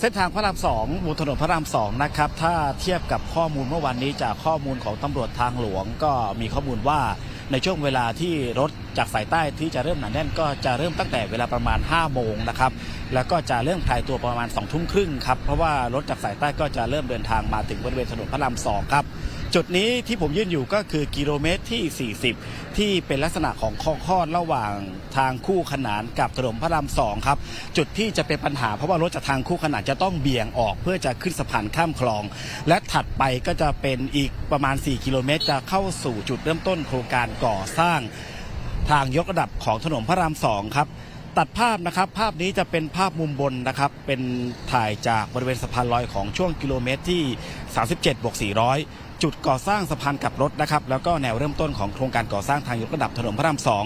เส้นทางพระรามสองบนถนนพระรามสองนะครับถ้าเทียบกับข้อมูลเมื่อวันนี้จากข้อมูลของตำรวจทางหลวง ก็มีข้อมูลว่าในช่วงเวลาที่รถจากสายใต้ที่จะเริ่มหนาแน่นก็จะเริ่มตั้งแต่เวลาประมาณ 5 โมงนะครับแล้วก็จะเริ่มคลายตัวประมาณ2องทุ่มครึ่งครับเพราะว่ารถจากสายใต้ก็จะเริ่มเดินทางมาถึงบริเวณถนนพระรามสองครับ จุดนี้ที่ผมยืนอยู่ก็คือกิโลเมตรที่ 40 ที่เป็นลักษณะของข้อคอดระหว่างทางคู่ขนานกับถนนพระรามสองครับ จุดที่จะเป็นปัญหาเพราะว่ารถจากทางคู่ขนานจะต้องเบี่ยงออกเพื่อจะขึ้นสะพานข้ามคลอง และถัดไปก็จะเป็นอีกประมาณ 4 กิโลเมตร จะเข้าสู่จุดเริ่มต้นโครงการก่อสร้าง ทางยกระดับของถนนพระรามสองครับตัดภาพนะครับภาพนี้จะเป็นภาพมุมบนนะครับ เป็นถ่ายจากบริเวณสะพานลอยของช่วงกิโลเมตรที่ 37บวก400 จุดก่อสร้างสะพานกลับรถนะครับแล้วก็แนวเริ่มต้นของโครงการก่อสร้างทางยกระดับถนนพระรามสอง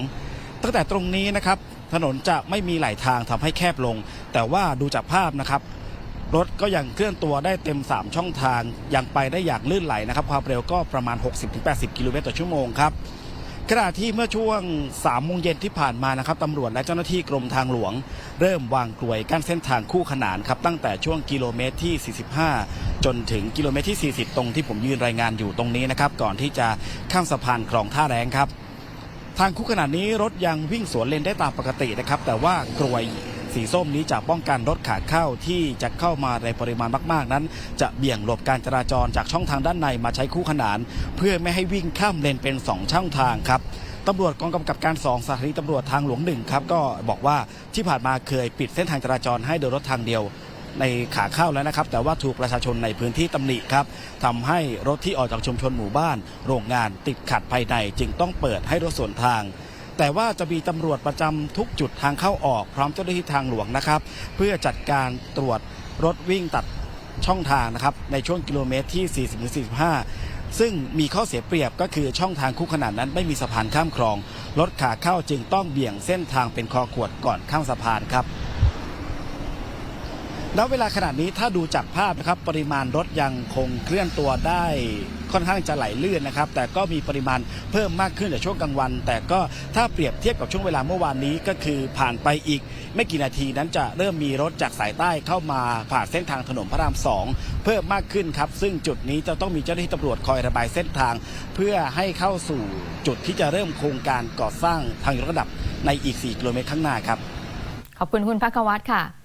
ตั้งแต่ตรงนี้นะครับถนนจะไม่มีไหลทางทำให้แคบลง แต่ว่าดูจากภาพนะครับ รถก็ยังเคลื่อนตัวได้เต็ม 3 ช่องทาง ยังไปได้อย่างลื่นไหลนะครับ ความเร็วก็ประมาณ 60-80 กิโลเมตรต่อชั่วโมงครับขณะที่เมื่อช่วง3โมงเย็นที่ผ่านมานะครับตำรวจและเจ้าหน้าที่กรมทางหลวง เริ่มวางกลวยกั้นเส้นทางคู่ขนานครับตั้งแต่ช่วงกิโลเมตรที่ 45 จนถึงกิโลเมตรที่ 40 ตรงที่ผมยืนรายงานอยู่ตรงนี้นะครับ ก่อนที่จะข้ามสะพานคลองท่าแรงครับ ทางคู่ขนาดนี้รถยังวิ่งสวนเลนได้ตามปกตินะครับ แต่ว่ากรวยสีส้มนี้จะป้องกันรถขาเข้าที่จะเข้ามาในปริมาณมาก ๆ นั้น จะเบี่ยงหลบการจราจรจากช่องทางด้านในมาใช้คู่ขนาน เพื่อไม่ให้วิ่งข้ามเลนเป็น 2 ช่องทางครับตำรวจกองกำกับการ2สถานีตำรวจทางหลวงหนึ่งครับก็บอกว่าที่ผ่านมาเคยปิดเส้นทางจราจรให้โดยรถทางเดียว ในขาเข้าแล้วนะครับ แต่ว่าถูกประชาชนในพื้นที่ตำหนิครับทำให้รถที่ออกจากชุมชนหมู่บ้าน โรงงานติดขัดภายในจึงต้องเปิดให้รถสวนทางแต่ว่าจะมีตำรวจประจำทุกจุดทางเข้าออกพร้อมเจ้าหน้าที่ทางหลวงนะครับ เพื่อจัดการตรวจรถวิ่งตัดช่องทางนะครับ ในช่วงกิโลเมตรที่ 40-45 ซึ่งมีข้อเสียเปรียบก็คือช่องทางคู่ขนานนั้นไม่มีสะพานข้ามคลอง รถขาเข้าจึงต้องเบี่ยงเส้นทางเป็นคอขวดก่อนข้ามสะพานครับ แล้วเวลาขนาดนี้ถ้าดูจากภาพนะครับปริมาณรถยังคงเคลื่อนตัวได้ค่อนข้างจะไหลลื่นนะครับ แต่ก็มีปริมาณเพิ่มมากขึ้นจากช่วงกลางวัน แต่ก็ถ้าเปรียบเทียบกับช่วงเวลาเมื่อวานนี้ก็คือผ่านไปอีก ไม่กี่นาทีนั้นจะเริ่มมีรถจากสายใต้เข้ามาผ่านเส้นทางถนนพระรามสองเพิ่มมากขึ้นครับ ซึ่งจุดนี้จะต้องมีเจ้าหน้าที่ตำรวจคอยระบายเส้นทาง เพื่อให้เข้าสู่จุดที่จะเริ่มโครงการก่อสร้างทางยกระดับในอีก 4 กิโลเมตรข้างหน้าครับ ขอบคุณคุณพักวัตรค่ะ